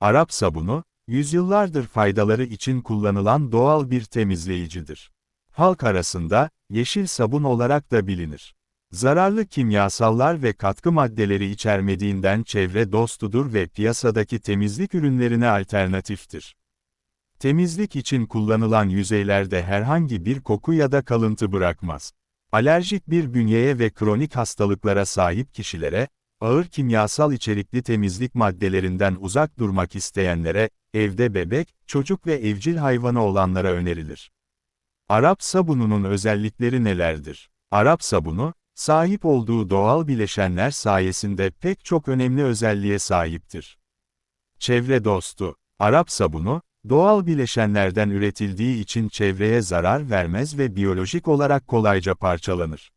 Arap sabunu, yüzyıllardır faydaları için kullanılan doğal bir temizleyicidir. Halk arasında, yeşil sabun olarak da bilinir. Zararlı kimyasallar ve katkı maddeleri içermediğinden çevre dostudur ve piyasadaki temizlik ürünlerine alternatiftir. Temizlik için kullanılan yüzeylerde herhangi bir koku ya da kalıntı bırakmaz. Alerjik bir bünyeye ve kronik hastalıklara sahip kişilere, ağır kimyasal içerikli temizlik maddelerinden uzak durmak isteyenlere, evde bebek, çocuk ve evcil hayvanı olanlara önerilir. Arap sabununun özellikleri nelerdir? Arap sabunu, sahip olduğu doğal bileşenler sayesinde pek çok önemli özelliğe sahiptir. Çevre dostu, Arap sabunu, doğal bileşenlerden üretildiği için çevreye zarar vermez ve biyolojik olarak kolayca parçalanır.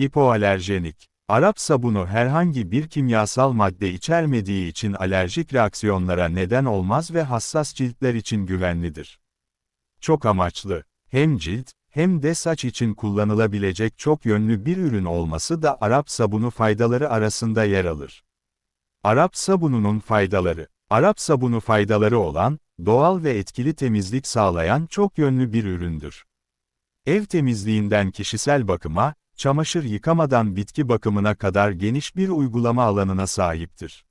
Hipoalerjenik, Arap sabunu herhangi bir kimyasal madde içermediği için alerjik reaksiyonlara neden olmaz ve hassas ciltler için güvenlidir. Çok amaçlı, hem cilt, hem de saç için kullanılabilecek çok yönlü bir ürün olması da Arap sabunu faydaları arasında yer alır. Arap sabununun faydaları Arap sabunu faydaları olan, doğal ve etkili temizlik sağlayan çok yönlü bir üründür. Ev temizliğinden kişisel bakıma, çamaşır yıkamadan bitki bakımına kadar geniş bir uygulama alanına sahiptir.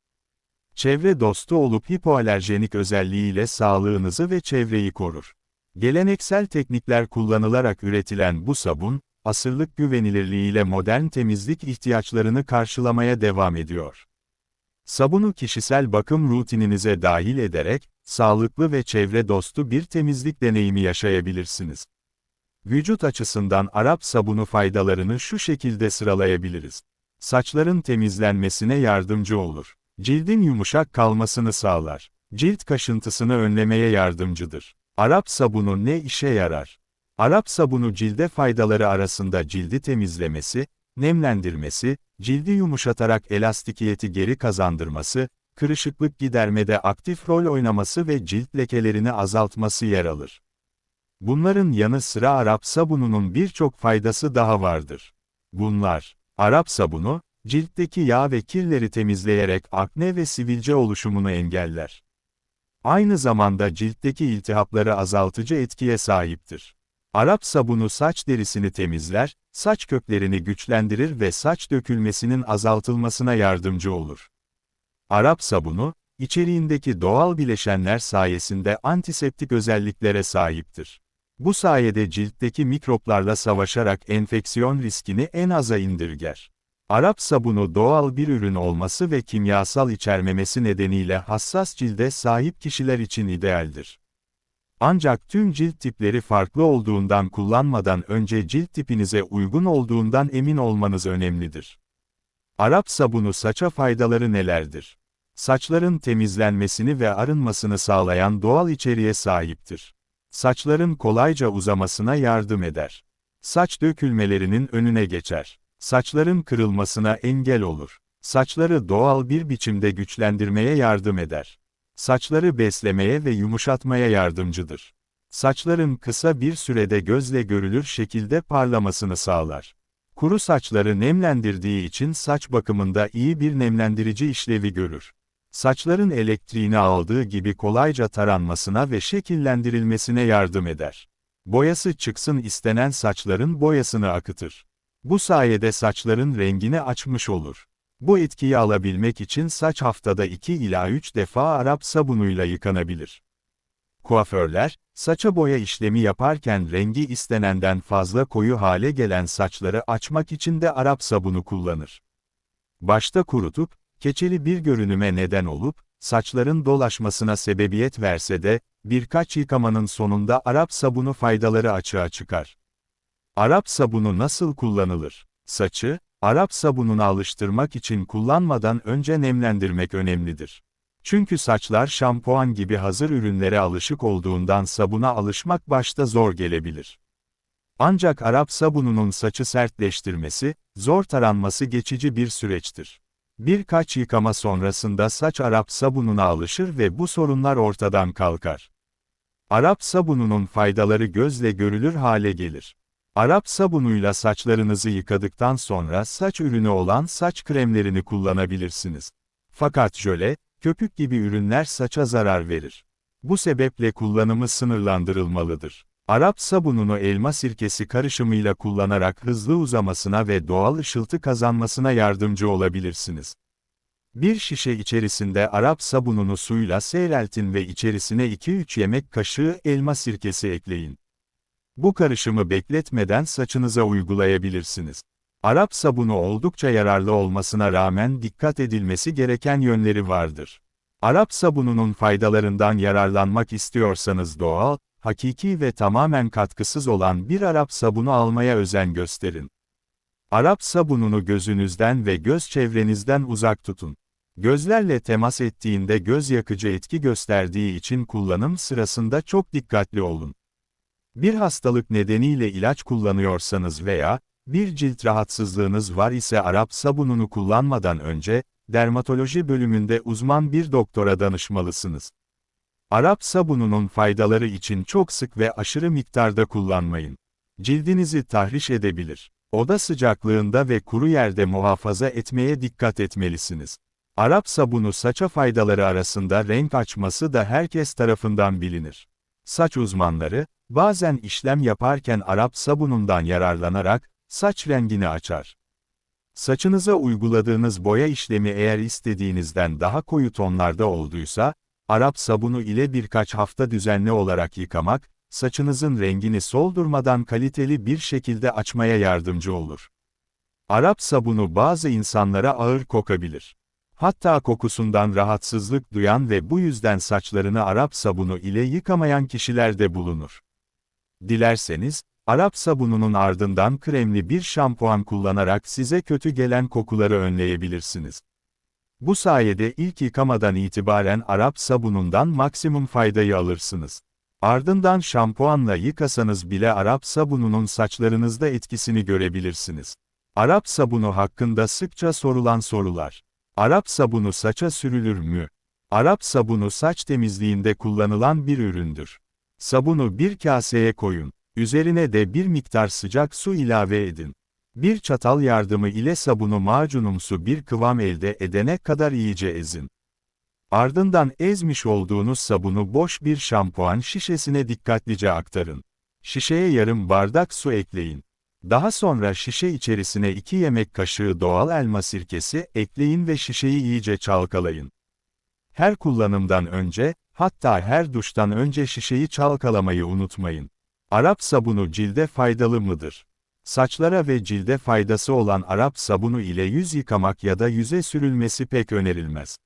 Çevre dostu olup hipoalerjenik özelliğiyle sağlığınızı ve çevreyi korur. Geleneksel teknikler kullanılarak üretilen bu sabun, asırlık güvenilirliğiyle modern temizlik ihtiyaçlarını karşılamaya devam ediyor. Sabunu kişisel bakım rutininize dahil ederek, sağlıklı ve çevre dostu bir temizlik deneyimi yaşayabilirsiniz. Vücut açısından Arap sabunu faydalarını şu şekilde sıralayabiliriz. Saçların temizlenmesine yardımcı olur. Cildin yumuşak kalmasını sağlar. Cilt kaşıntısını önlemeye yardımcıdır. Arap sabunu ne işe yarar? Arap sabunu cilde faydaları arasında cildi temizlemesi, nemlendirmesi, cildi yumuşatarak elastikiyeti geri kazandırması, kırışıklık gidermede aktif rol oynaması ve cilt lekelerini azaltması yer alır. Bunların yanı sıra Arap sabununun birçok faydası daha vardır. Bunlar, Arap sabunu, ciltteki yağ ve kirleri temizleyerek akne ve sivilce oluşumunu engeller. Aynı zamanda ciltteki iltihapları azaltıcı etkiye sahiptir. Arap sabunu saç derisini temizler, saç köklerini güçlendirir ve saç dökülmesinin azaltılmasına yardımcı olur. Arap sabunu, içeriğindeki doğal bileşenler sayesinde antiseptik özelliklere sahiptir. Bu sayede ciltteki mikroplarla savaşarak enfeksiyon riskini en aza indirger. Arap sabunu doğal bir ürün olması ve kimyasal içermemesi nedeniyle hassas cilde sahip kişiler için idealdir. Ancak tüm cilt tipleri farklı olduğundan kullanmadan önce cilt tipinize uygun olduğundan emin olmanız önemlidir. Arap sabunu saça faydaları nelerdir? Saçların temizlenmesini ve arınmasını sağlayan doğal içeriğe sahiptir. Saçların kolayca uzamasına yardım eder. Saç dökülmelerinin önüne geçer. Saçların kırılmasına engel olur. Saçları doğal bir biçimde güçlendirmeye yardım eder. Saçları beslemeye ve yumuşatmaya yardımcıdır. Saçların kısa bir sürede gözle görülür şekilde parlamasını sağlar. Kuru saçları nemlendirdiği için saç bakımında iyi bir nemlendirici işlevi görür. Saçların elektriğini aldığı gibi kolayca taranmasına ve şekillendirilmesine yardım eder. Boyası çıksın istenen saçların boyasını akıtır. Bu sayede saçların rengini açmış olur. Bu etkiyi alabilmek için saç haftada 2 ila 3 defa Arap sabunuyla yıkanabilir. Kuaförler, saça boya işlemi yaparken rengi istenenden fazla koyu hale gelen saçları açmak için de Arap sabunu kullanır. Başta kurutup, keçeli bir görünüme neden olup, saçların dolaşmasına sebebiyet verse de, birkaç yıkamanın sonunda Arap sabunu faydaları açığa çıkar. Arap sabunu nasıl kullanılır? Saçı, Arap sabununa alıştırmak için kullanmadan önce nemlendirmek önemlidir. Çünkü saçlar şampuan gibi hazır ürünlere alışık olduğundan sabuna alışmak başta zor gelebilir. Ancak Arap sabununun saçı sertleştirmesi, zor taranması geçici bir süreçtir. Birkaç yıkama sonrasında saç Arap sabununa alışır ve bu sorunlar ortadan kalkar. Arap sabununun faydaları gözle görülür hale gelir. Arap sabunuyla saçlarınızı yıkadıktan sonra saç ürünü olan saç kremlerini kullanabilirsiniz. Fakat jöle, köpük gibi ürünler saça zarar verir. Bu sebeple kullanımı sınırlandırılmalıdır. Arap sabununu elma sirkesi karışımıyla kullanarak hızlı uzamasına ve doğal ışıltı kazanmasına yardımcı olabilirsiniz. Bir şişe içerisinde Arap sabununu suyla seyreltin ve içerisine 2-3 yemek kaşığı elma sirkesi ekleyin. Bu karışımı bekletmeden saçınıza uygulayabilirsiniz. Arap sabunu oldukça yararlı olmasına rağmen dikkat edilmesi gereken yönleri vardır. Arap sabununun faydalarından yararlanmak istiyorsanız doğal, hakiki ve tamamen katkısız olan bir Arap sabunu almaya özen gösterin. Arap sabununu gözünüzden ve göz çevrenizden uzak tutun. Gözlerle temas ettiğinde göz yakıcı etki gösterdiği için kullanım sırasında çok dikkatli olun. Bir hastalık nedeniyle ilaç kullanıyorsanız veya bir cilt rahatsızlığınız var ise Arap sabununu kullanmadan önce, dermatoloji bölümünde uzman bir doktora danışmalısınız. Arap sabununun faydaları için çok sık ve aşırı miktarda kullanmayın. Cildinizi tahriş edebilir. Oda sıcaklığında ve kuru yerde muhafaza etmeye dikkat etmelisiniz. Arap sabunu saça faydaları arasında renk açması da herkes tarafından bilinir. Saç uzmanları, bazen işlem yaparken Arap sabunundan yararlanarak, saç rengini açar. Saçınıza uyguladığınız boya işlemi eğer istediğinizden daha koyu tonlarda olduysa, Arap sabunu ile birkaç hafta düzenli olarak yıkamak, saçınızın rengini soldurmadan kaliteli bir şekilde açmaya yardımcı olur. Arap sabunu bazı insanlara ağır kokabilir. Hatta kokusundan rahatsızlık duyan ve bu yüzden saçlarını Arap sabunu ile yıkamayan kişiler de bulunur. Dilerseniz, Arap sabununun ardından kremli bir şampuan kullanarak size kötü gelen kokuları önleyebilirsiniz. Bu sayede ilk yıkamadan itibaren Arap sabunundan maksimum faydayı alırsınız. Ardından şampuanla yıkasanız bile Arap sabununun saçlarınızda etkisini görebilirsiniz. Arap sabunu hakkında sıkça sorulan sorular. Arap sabunu saça sürülür mü? Arap sabunu saç temizliğinde kullanılan bir üründür. Sabunu bir kaseye koyun. Üzerine de bir miktar sıcak su ilave edin. Bir çatal yardımı ile sabunu macunumsu bir kıvam elde edene kadar iyice ezin. Ardından ezmiş olduğunuz sabunu boş bir şampuan şişesine dikkatlice aktarın. Şişeye yarım bardak su ekleyin. Daha sonra şişe içerisine 2 yemek kaşığı doğal elma sirkesi ekleyin ve şişeyi iyice çalkalayın. Her kullanımdan önce, hatta her duştan önce şişeyi çalkalamayı unutmayın. Arap sabunu cilde faydalı mıdır? Saçlara ve cilde faydası olan Arap sabunu ile yüz yıkamak ya da yüze sürülmesi pek önerilmez.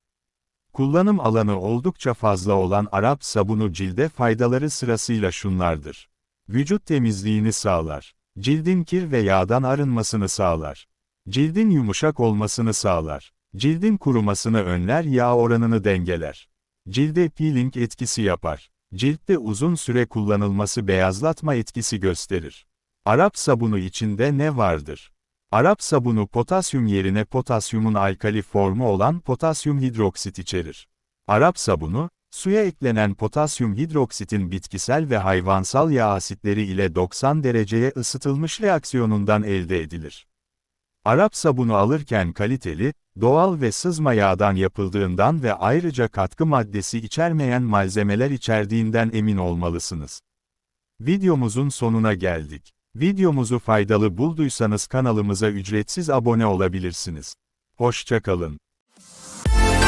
Kullanım alanı oldukça fazla olan Arap sabunu cilde faydaları sırasıyla şunlardır. Vücut temizliğini sağlar. Cildin kir ve yağdan arınmasını sağlar. Cildin yumuşak olmasını sağlar. Cildin kurumasını önler yağ oranını dengeler. Cilde peeling etkisi yapar. Ciltte uzun süre kullanılması beyazlatma etkisi gösterir. Arap sabunu içinde ne vardır? Arap sabunu potasyum yerine potasyumun alkali formu olan potasyum hidroksit içerir. Arap sabunu, suya eklenen potasyum hidroksitin bitkisel ve hayvansal yağ asitleri ile 90 dereceye ısıtılmış reaksiyonundan elde edilir. Arap sabunu alırken kaliteli, doğal ve sızma yağdan yapıldığından ve ayrıca katkı maddesi içermeyen malzemeler içerdiğinden emin olmalısınız. Videomuzun sonuna geldik. Videomuzu faydalı bulduysanız kanalımıza ücretsiz abone olabilirsiniz. Hoşçakalın. Thank